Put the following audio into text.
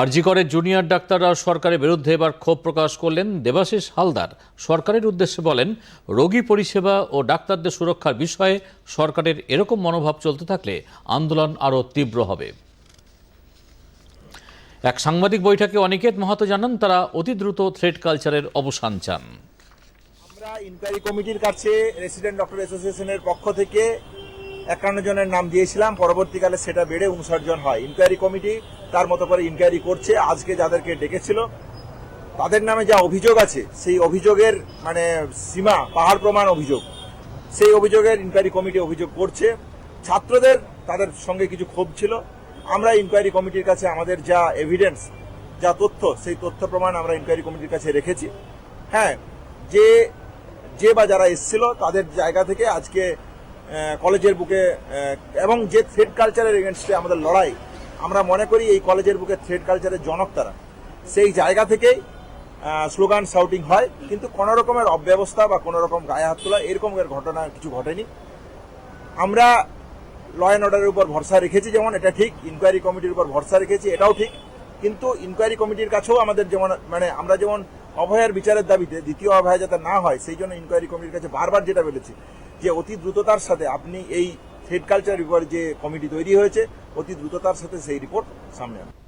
আরজি করে জুনিয়র ডাক্তাররা সরকারের বিরুদ্ধে এবার ক্ষোভ প্রকাশ করলেন দেবাশিস হালদার। সরকারের উদ্দেশ্যে বলেন, রোগী পরিষেবা ও ডাক্তারদের সুরক্ষার বিষয়ে সরকারের এরকম মনোভাব চলতে থাকলে আন্দোলন আরও তীব্র হবে। এক সাংবাদিক বৈঠকে অনিকেত মাহাতো জানান, তারা অতি দ্রুত থ্রেড কালচারের অবসান চান। আমরা ইনকোয়ারি কমিটির কাছে রেসিডেন্ট ডক্টর অ্যাসোসিয়েশনের পক্ষ থেকে একান্ন জনের নাম দিয়েছিলাম। পরবর্তীকালে সেটা বেড়ে উনষাট জন হয়। ইনকোয়ারি কমিটি তার মতো করে ইনকোয়ারি করছে, আজকে যাদেরকে ডেকেছিল, তাদের নামে যা অভিযোগ আছে, সেই অভিযোগের মানে সীমা, পাহাড় প্রমাণ অভিযোগ। সেই অভিযোগের ইনকোয়ারি কমিটি অভিযোগ করছে। ছাত্রদের তাদের সঙ্গে কিছু ক্ষোভ ছিল। আমরা ইনকোয়ারি কমিটির কাছে আমাদের যা এভিডেন্স যা তথ্য, সেই তথ্য প্রমাণ আমরা ইনকোয়ারি কমিটির কাছে রেখেছি। হ্যাঁ যে যে বা যারা এসেছিল, তাদের জায়গা থেকে আজকে কলেজের বুকে এবং যে থ্রেড কালচারের এগেনস্টে আমাদের লড়াই আমরা মনে করি এই কলেজের বুকে থ্রেড কালচারের জনক তারা। সেই জায়গা থেকেই স্লোগান শাউটিং হয়, কিন্তু কোনো রকমের অব্যবস্থা বা কোনো রকম গায়ে হাত তোলা এরকমের ঘটনা কিছু ঘটেনি। আমরা ল অ্যান্ড অর্ডারের উপর ভরসা রেখেছি যেমন, এটা ঠিক ইনকোয়ারি কমিটির উপর ভরসা রেখেছি, এটাও ঠিক, কিন্তু ইনকোয়ারি কমিটির কাছেও আমাদের যেমন মানে আমরা যেমন অভয়ের বিচারের দাবিতে, দ্বিতীয় অভয় যাতে না হয়, সেই জন্য ইনকোয়ারি কমিটির কাছে বারবার যেটা বলেছি, যে অতি দ্রুততার সাথে আপনি এই থ্রেড কালচার উপর যে কমিটি তৈরি হয়েছে অতি দ্রুততার সাথে সেই রিপোর্ট সামনে আনুন